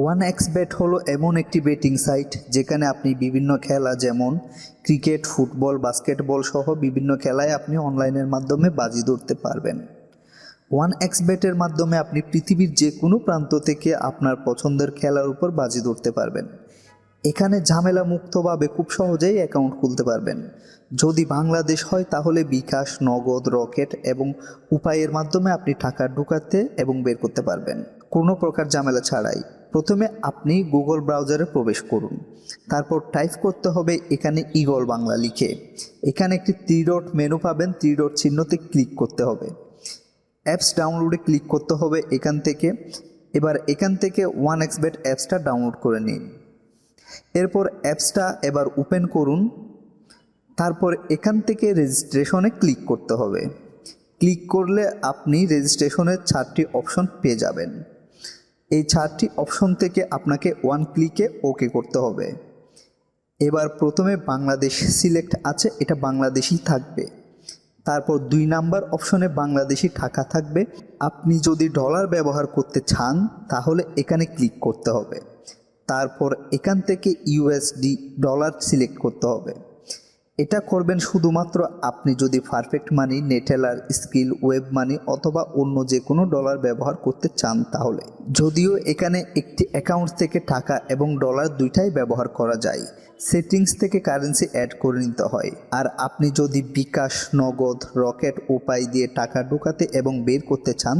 One x bet হলো এমন একটি বেটিং সাইট যেখানে আপনি বিভিন্ন খেলা যেমন ক্রিকেট ফুটবল বাস্কেটবল সহ বিভিন্ন খেলায় আপনি অনলাইনের মাধ্যমে বাজি ধরতে পারবেন। ওয়ান এক্স বেটের মাধ্যমে আপনি পৃথিবীর যে কোনো প্রান্ত থেকে আপনার পছন্দের খেলার উপর বাজি ধরতে পারবেন। এখানে ঝামেলা মুক্তভাবে খুব সহজেই অ্যাকাউন্ট খুলতে পারবেন। যদি বাংলাদেশ হয়, তাহলে বিকাশ, নগদ, রকেট এবং উপায়ের মাধ্যমে আপনি টাকা ঢুকাতে এবং বের করতে পারবেন। কোনো প্রকার ঝামেলা ছাড়াই। প্রথমে আপনি গুগল ব্রাউজারে প্রবেশ করুন। তারপর টাইপ করতে হবে এখানে ইগল বাংলা লিখে। এখানে একটি থ্রি ডট মেনু পাবেন থ্রি ডট চিহ্নতে ক্লিক করতে হবে। অ্যাপস ডাউনলোডে ক্লিক করতে হবে এখান থেকে। এবার এখান থেকে ওয়ান এক্সবেট অ্যাপসটা ডাউনলোড করে নিন। এরপর অ্যাপসটা এবার ওপেন করুন। তারপর এখান থেকে রেজিস্ট্রেশনে ক্লিক করতে হবে। ক্লিক করলে আপনি রেজিস্ট্রেশনের চারটি অপশন পেয়ে যাবেন। এই চারটি অপশন থেকে আপনাকে ওয়ান ক্লিকে ওকে করতে হবে। এবার প্রথমে বাংলাদেশ সিলেক্ট আছে, এটা বাংলাদেশি থাকবে। তারপর দুই নাম্বার অপশনে বাংলাদেশি টাকা থাকবে। আপনি যদি ডলার ব্যবহার করতে চান, তাহলে এখানে ক্লিক করতে হবে। তারপর এখান থেকে ইউএসডি ডলার সিলেক্ট করতে হবে। এটা করবেন শুধুমাত্র আপনি যদি Perfect Money Neteller Skrill Web Money অথবা অন্য যে কোনো ডলার ব্যবহার করতে চান তাহলে। যদিও এখানে একটি অ্যাকাউন্ট থেকে টাকা এবং ডলার দুইটাই ব্যবহার করা যায় সেটিংস থেকে কারেন্সি অ্যাড করে নিতে হয়। আর আপনি যদি বিকাশ, নগদ রকেট উপায় দিয়ে টাকা ঢোকাতে এবং বের করতে চান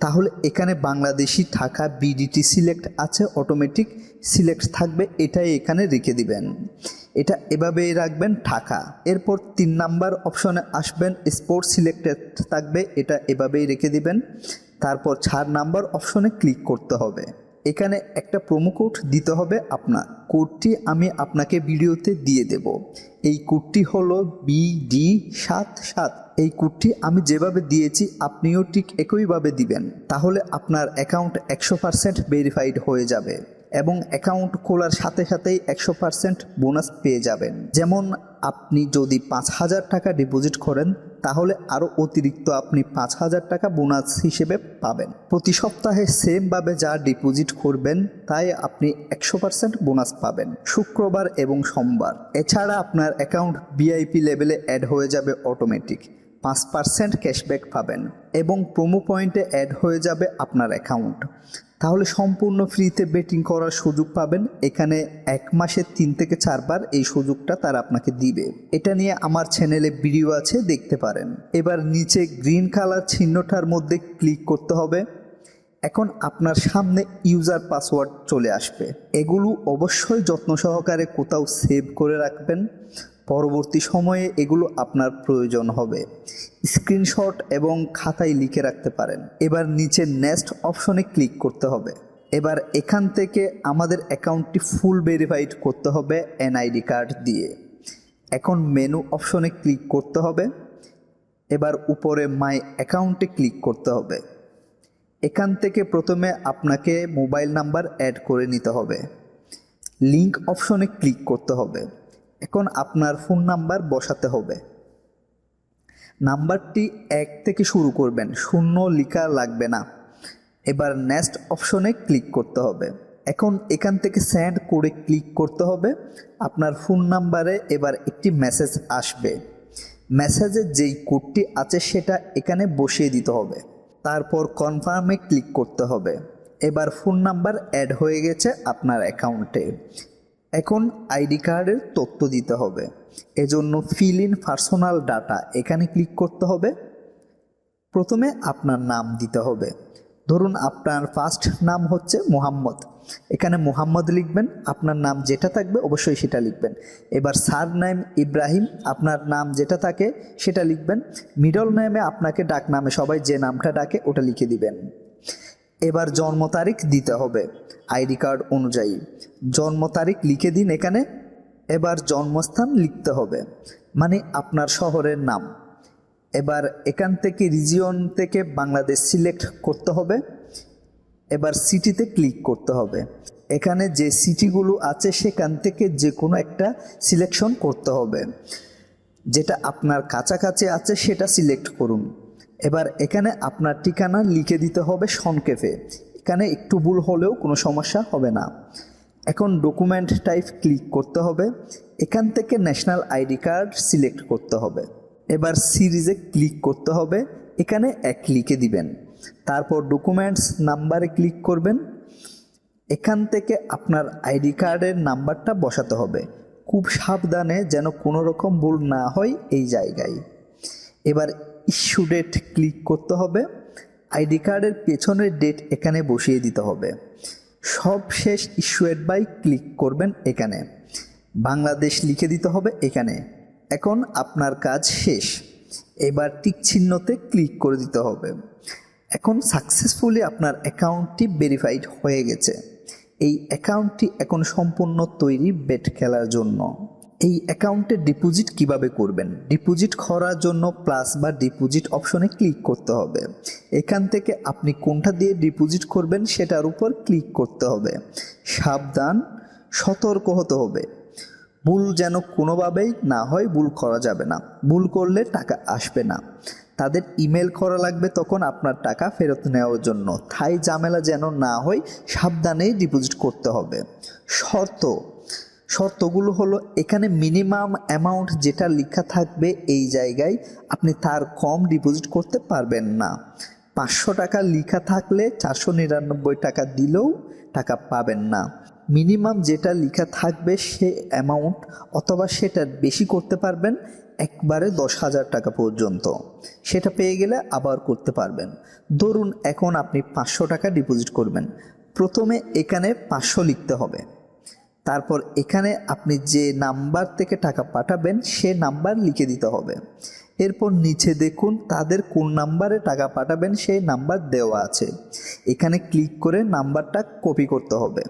তাহলে এখানে বাংলাদেশি থাকা বিডিটি সিলেক্ট আছে অটোমেটিক সিলেক্ট থাকবে, এটাই এখানে রেখে দিবেন। এটা এভাবেই রাখবেন, ঢাকা। এরপর তিন নাম্বার অপশনে আসবেন স্পোর্টস সিলেক্টেড থাকবে, এটা এভাবেই রেখে দিবেন। তারপর চার নাম্বার অপশনে ক্লিক করতে হবে। এখানে একটা প্রোমো কোড দিতে হবে আপনার। কোডটি আমি আপনাকে ভিডিওতে দিয়ে দেব। এই কোডটি হলো বিডি সাত সাত। এই কোডটি আমি যেভাবে দিয়েছি, আপনিও ঠিক একইভাবে দিবেন। তাহলে আপনার অ্যাকাউন্ট একশো পারসেন্ট ভেরিফাইড হয়ে যাবে এবং অ্যাকাউন্ট খোলার সাথে সাথেই একশো পার্সেন্ট বোনাস পেয়ে যাবেন। যেমন আপনি যদি পাঁচ হাজার টাকা ডিপোজিট করেন তাহলে আরও অতিরিক্ত আপনি পাঁচ হাজার টাকা বোনাস হিসেবে পাবেন। প্রতি সপ্তাহে সেমভাবে যা ডিপোজিট করবেন, তাই আপনি একশো পার্সেন্ট বোনাস পাবেন শুক্রবার এবং সোমবার। এছাড়া আপনার অ্যাকাউন্ট ভিআইপি লেভেলে অ্যাড হয়ে যাবে অটোমেটিক পাঁচ পার্সেন্ট ক্যাশব্যাক পাবেন এবং প্রোমো পয়েন্টে অ্যাড হয়ে যাবে আপনার অ্যাকাউন্ট তাহলে সম্পূর্ণ ফ্রিতে বেটিং করার সুযোগ পাবেন। এখানে এক মাসে তিন থেকে চারবার এই সুযোগটা তারা আপনাকে দিবে। এটা নিয়ে আমার চ্যানেলে ভিডিও আছে, দেখতে পারেন। এবার নিচে গ্রিন কালার চিহ্নটার মধ্যে ক্লিক করতে হবে। এখন আপনার সামনে ইউজার পাসওয়ার্ড চলে আসবে। এগুলো অবশ্যই যত্ন সহকারে কোথাও সেভ করে রাখবেন। পরবর্তী সময়ে এগুলো আপনার প্রয়োজন হবে। স্ক্রিনশট এবং খাতায় লিখে রাখতে পারেন। এবার নিচে নেক্সট অপশনে ক্লিক করতে হবে। এবার এখান থেকে আমাদের অ্যাকাউন্টটি ফুল ভেরিফাইড করতে হবে এনআইডি কার্ড দিয়ে। এখন মেনু অপশনে ক্লিক করতে হবে। এবার উপরে মাই অ্যাকাউন্টে ক্লিক করতে হবে। এখান থেকে প্রথমে আপনাকে মোবাইল নাম্বার অ্যাড করে নিতে হবে। লিঙ্ক অপশনে ক্লিক করতে হবে। এখন আপনার ফোন নাম্বার বসাতে হবে। নাম্বারটি এক থেকে শুরু করবেন, শূন্য লেখা লাগবে না। এবার নেক্সট অপশনে ক্লিক করতে হবে। এখন এখান থেকে স্যান্ড করে ক্লিক করতে হবে। আপনার ফোন নাম্বারে এবার একটি মেসেজ আসবে। মেসেজের যেই কোডটি আছে সেটা এখানে বসিয়ে দিতে হবে। তারপর কনফার্মে ক্লিক করতে হবে। এবার ফোন নাম্বার অ্যাড হয়ে গেছে আপনার অ্যাকাউন্টে এখন আইডি কার্ডের তথ্য দিতে হবে। এজন্য ফিল ইন পার্সোনাল ডাটা এখানে ক্লিক করতে হবে। প্রথমে আপনার নাম দিতে হবে। ধরুন আপনার ফার্স্ট নাম হচ্ছে মোহাম্মদ। এখানে মোহাম্মদ লিখবেন, আপনার নাম যেটা থাকবে অবশ্যই সেটা লিখবেন। এবার সার নেম ইব্রাহিম, আপনার নাম যেটা থাকে সেটা লিখবেন। মিডল নেমে আপনাকে ডাক নামে সবাই যে নামটা ডাকে ওটা লিখে দিবেন। এবার জন্ম তারিখ দিতে হবে। আইডি কার্ড অনুযায়ী। জন্ম তারিখ লিখে দিন এখানে। এবার জন্মস্থান লিখতে হবে। মানে আপনার শহরের নাম। এবার এখান থেকে রিজিয়ন থেকে বাংলাদেশ সিলেক্ট করতে হবে। এবার সিটিতে ক্লিক করতে হবে। এখানে যে সিটিগুলো আছে সেখান থেকে যে কোনো একটা সিলেকশন করতে হবে। যেটা আপনার কাছাকাছি আছে সেটা সিলেক্ট করুন। এবার এখানে আপনার ঠিকানা লিখে দিতে হবে সংক্ষেপে। এখানে একটু ভুল হলেও কোনো সমস্যা হবে না। এখন ডকুমেন্ট টাইপ ক্লিক করতে হবে। এখান থেকে ন্যাশনাল আইডি কার্ড সিলেক্ট করতে হবে। এবার সিরিজে ক্লিক করতে হবে। এখানে এক লিখে দিবেন। তারপর ডকুমেন্টস নাম্বারে ক্লিক করবেন। এখান থেকে আপনার আইডি কার্ডের নাম্বারটা বসাতে হবে। খুব সাবধানে যেন কোনো রকম ভুল না হয় এই জায়গায়। এবার ইস্যু ডেট ক্লিক করতে হবে। আইডি কার্ডের পেছনের ডেট এখানে বসিয়ে দিতে হবে। সব শেষ ইস্যুয়েড বাই ক্লিক করবেন এখানে। বাংলাদেশ লিখে দিতে হবে এখানে। এখন আপনার কাজ শেষ। এবার টিক চিহ্নতে ক্লিক করে দিতে হবে। এখন সাকসেসফুলি আপনার অ্যাকাউন্টটি ভেরিফাইড হয়ে গেছে। এই অ্যাকাউন্টটি এখন সম্পূর্ণ তৈরি বেট খেলার জন্য। এই অ্যাকাউন্টে ডিপোজিট কীভাবে করবেন? ডিপোজিট করার জন্য প্লাস বা ডিপোজিট অপশনে ক্লিক করতে হবে। এখান থেকে আপনি কোনটা দিয়ে ডিপোজিট করবেন সেটার উপর ক্লিক করতে হবে। সাবধান, সতর্ক হতে হবে। ভুল যেন কোনোভাবেই না হয়, ভুল করা যাবে না। ভুল করলে টাকা আসবে না। তাদের ইমেল করা লাগবে তখন আপনার টাকা ফেরত নেওয়ার জন্য। থাই ঝামেলা যেন না হয়, সাবধানেই ডিপোজিট করতে হবে। শর্ত শর্তগুলো হলো, এখানে মিনিমাম অ্যামাউন্ট যেটা লেখা থাকবে এই জায়গায় আপনি তার কম ডিপোজিট করতে পারবেন না। পাঁচশো টাকা লেখা থাকলে চারশো নিরানব্বই টাকা দিলেও টাকা পাবেন না। মিনিমাম যেটা লেখা থাকবে সে অ্যামাউন্ট অথবা সেটা বেশি করতে পারবেন একবারে দশ হাজার টাকা পর্যন্ত। সেটা পেয়ে গেলে আবার করতে পারবেন। ধরুন এখন আপনি পাঁচশো টাকা ডিপোজিট করবেন। প্রথমে এখানে পাঁচশো লিখতে হবে। তারপর এখানে আপনি যে নাম্বার থেকে টাকা পাঠাবেন, সে নাম্বার লিখে দিতে হবে। এরপর নিচে দেখুন, তাদের কোন নাম্বারে টাকা পাঠাবেন, সেই নাম্বার দেওয়া আছে। এখানে ক্লিক করে নাম্বারটা কপি করতে হবে।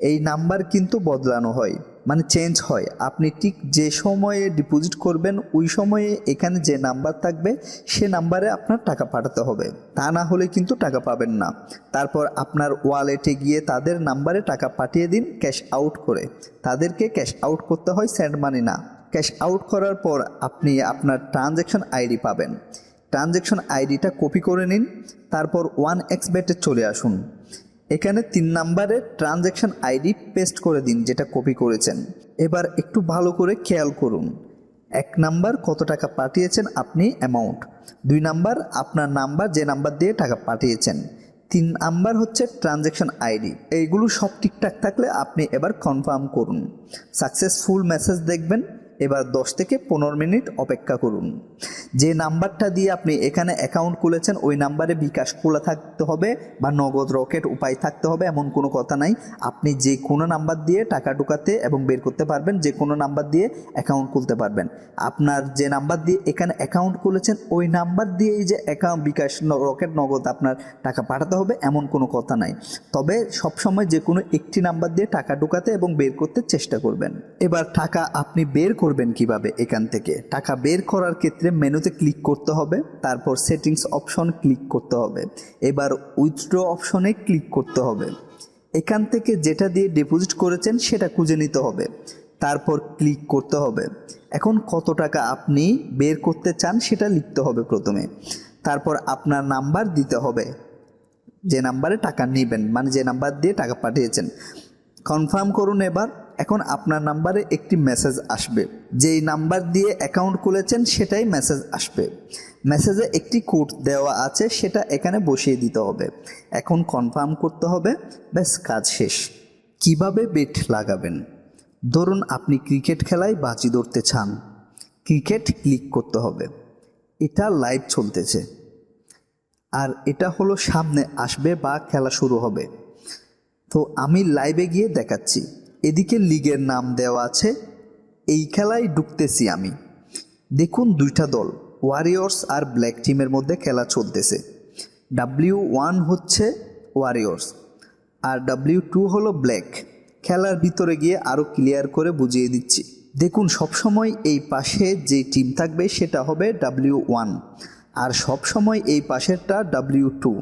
এই নাম্বার কিন্তু বদলানো হয়। মানে চেঞ্জ হয়। আপনি ঠিক যে সময়ে ডিপোজিট করবেন, ওই সময়ে এখানে যে নাম্বার থাকবে, সে নাম্বারে আপনার টাকা পাঠাতে হবে। তা না হলে কিন্তু টাকা পাবেন না। তারপর আপনার ওয়ালেটে গিয়ে তাদের নাম্বারে টাকা পাঠিয়ে দিন ক্যাশ আউট করে। তাদেরকে ক্যাশ আউট করতে হয় স্যান্ড মানি না। ক্যাশ আউট করার পর আপনি আপনার ট্রানজ্যাকশন আইডি পাবেন। ট্রানজ্যাকশন আইডিটা কপি করে নিন। তারপর ওয়ান এক্স বেটে চলে আসুন। এখানে তিন নাম্বারে ট্রানজ্যাকশন আইডি পেস্ট করে দিন, যেটা কপি করেছেন। এবার একটু ভালো করে খেয়াল করুন। এক নাম্বার কত টাকা পাঠিয়েছেন আপনি অ্যামাউন্ট। দুই নাম্বার আপনার নাম্বার, যে নাম্বার দিয়ে টাকা পাঠিয়েছেন। তিন নাম্বার হচ্ছে ট্রানজ্যাকশন আইডি। এইগুলো সব ঠিকঠাক থাকলে আপনি এবার কনফার্ম করুন। সাকসেসফুল মেসেজ দেখবেন। এবার দশ থেকে পনেরো মিনিট অপেক্ষা করুন। যে নাম্বারটা দিয়ে আপনি এখানে অ্যাকাউন্ট খুলেছেন, ওই নাম্বারে বিকাশ খোলা থাকতে হবে বা নগদ রকেট উপায় থাকতে হবে, এমন কোনো কথা নাই। আপনি যে কোনো নাম্বার দিয়ে টাকা ঢুকাতে এবং বের করতে পারবেন, যে কোনো নাম্বার দিয়ে অ্যাকাউন্ট খুলতে পারবেন। আপনার যে নাম্বার দিয়ে এখানে অ্যাকাউন্ট খুলেছেন, ওই নাম্বার দিয়েই যে অ্যাকাউন্ট বিকাশ রকেট, নগদ আপনার টাকা পাঠাতে হবে, এমন কোনো কথা নাই। তবে সবসময় যে কোনো একটি নাম্বার দিয়ে টাকা ঢুকাতে এবং বের করতে চেষ্টা করবেন। এবার টাকা আপনি বের করবেন কীভাবে এখান থেকে? টাকা বের করার ক্ষেত্রে মেনুতে ক্লিক করতে হবে, তারপর সেটিংস অপশন ক্লিক করতে হবে। এবার উইথড্র অপশনে ক্লিক করতে হবে। এখান থেকে যেটা দিয়ে ডিপোজিট করেছেন সেটা খুঁজে নিতে হবে। তারপর ক্লিক করতে হবে। এখন কত টাকা আপনি বের করতে চান সেটা লিখতে হবে প্রথমে। তারপর আপনার নাম্বার দিতে হবে। যে নাম্বারে টাকা নেবেন মানে যে নাম্বার দিয়ে টাকা পাঠিয়েছেন। কনফার্ম করুন এবার এখন আপনার নাম্বারে একটি মেসেজ আসবে। যেই নাম্বার দিয়ে অ্যাকাউন্ট খুলেছেন, সেটাই মেসেজ আসবে। মেসেজে একটি কোড দেওয়া আছে, সেটা এখানে বসিয়ে দিতে হবে। এখন কনফার্ম করতে হবে, ব্যাস, কাজ শেষ। কীভাবে বেট লাগাবেন? ধরুন আপনি ক্রিকেট খেলায় বাজি ধরতে চান। ক্রিকেট ক্লিক করতে হবে। এটা লাইভ চলতেছে। আর এটা হলো সামনে আসবে বা খেলা শুরু হবে। তো আমি লাইভে গিয়ে দেখাচ্ছি। এদিকে লিগের নাম দেওয়া আছে, এই খেলায় ঢুকতেছি আমি। দেখুন দুইটা দল ওয়ারিয়র্স আর ব্ল্যাক টিমের মধ্যে খেলা চলতেছে। ডাব্লিউ ওয়ান হচ্ছে ওয়ারিয়র্স আর ডাব্লিউ টু হলো ব্ল্যাক খেলার ভিতরে গিয়ে আরও ক্লিয়ার করে বুঝিয়ে দিচ্ছি। দেখুন, সবসময় এই পাশে যে টিম থাকবে সেটা হবে ডাব্লিউ ওয়ান আর সবসময় এই পাশেরটা ডাব্লিউ টু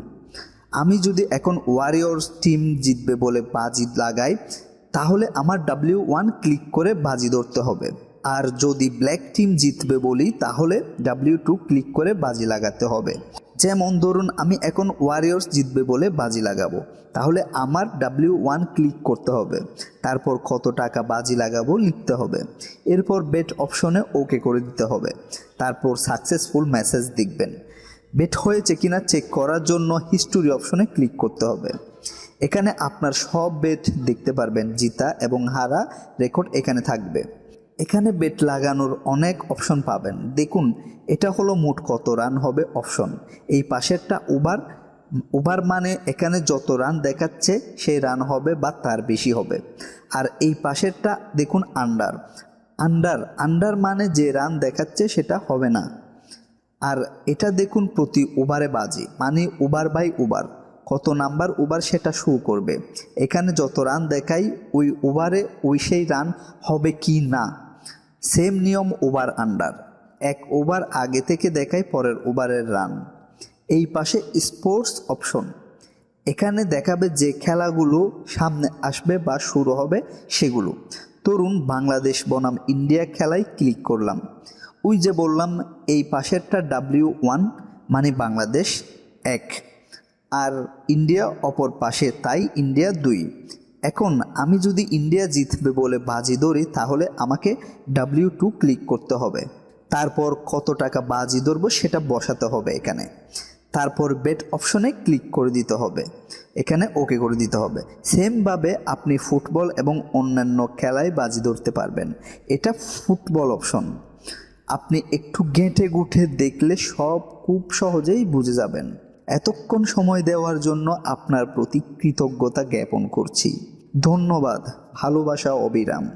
আমি যদি এখন ওয়ারিয়র্স টিম জিতবে বলে বাজি লাগাই তাহলে আমার ডাব্লিউ ওয়ান ক্লিক করে বাজি ধরতে হবে। আর যদি ব্ল্যাক টিম জিতবে বলি, তাহলে ডাব্লিউ টু ক্লিক করে বাজি লাগাতে হবে। যেমন ধরুন, আমি এখন ওয়ারিয়র্স জিতবে বলে বাজি লাগাবো। তাহলে আমার ডাব্লিউ ওয়ান ক্লিক করতে হবে। তারপর কত টাকা বাজি লাগাবো লিখতে হবে। এরপর বেট অপশনে ওকে করে দিতে হবে। তারপর সাকসেসফুল মেসেজ দেখবেন। বেট হয়েছে কিনা চেক করার জন্য হিস্টোরি অপশনে ক্লিক করতে হবে। এখানে আপনার সব বেট দেখতে পারবেন, জিতা এবং হারা রেকর্ড এখানে থাকবে। এখানে বেট লাগানোর অনেক অপশন পাবেন। দেখুন, এটা হলো মোট কত রান হবে অপশন এই পাশেরটা ওভার ওভার মানে এখানে যত রান দেখাচ্ছে, সেই রান হবে বা তার বেশি হবে। আর এই পাশেরটা দেখুন আন্ডার আন্ডার আন্ডার মানে যে রান দেখাচ্ছে, সেটা হবে না। আর এটা দেখুন প্রতি ওভারে বাজি। মানে ওভার বাই ওভার কত নাম্বার ওভার সেটা শো করবে। এখানে যত রান দেখাই, ওই ওভারে ওই সেই রান হবে কি না? সেম নিয়ম ওভার আন্ডার এক ওভার আগে থেকে দেখায় পরের ওভারের রান। এই পাশে স্পোর্টস অপশন এখানে দেখাবে যে খেলাগুলো সামনে আসবে বা শুরু হবে সেগুলো। তরুণ বাংলাদেশ বনাম ইন্ডিয়া খেলায় ক্লিক করলাম। ওই যে বললাম, এই পাশেরটা ডাব্লিউ ওয়ান মানে বাংলাদেশ এক। আর ইন্ডিয়া অপর পাশে, তাই ইন্ডিয়া দুই। এখন আমি যদি ইন্ডিয়া জিতবে বলে বাজি ধরি, তাহলে আমাকে ডাব্লিউ টু ক্লিক করতে হবে। তারপর কত টাকা বাজি ধরবো সেটা বসাতে হবে এখানে। তারপর বেট অপশনে ক্লিক করে দিতে হবে। এখানে ওকে করে দিতে হবে। সেমভাবে আপনি ফুটবল এবং অন্যান্য খেলায় বাজি ধরতে পারবেন। এটা ফুটবল অপশন আপনি একটু গেঁটে গুঠে দেখলে সব খুব সহজেই বুঝে যাবেন। এতক্ষণ সময় দেওয়ার জন্য আপনার প্রতি কৃতজ্ঞতা জ্ঞাপন করছি। ধন্যবাদ। ভালোবাসা অবিরাম।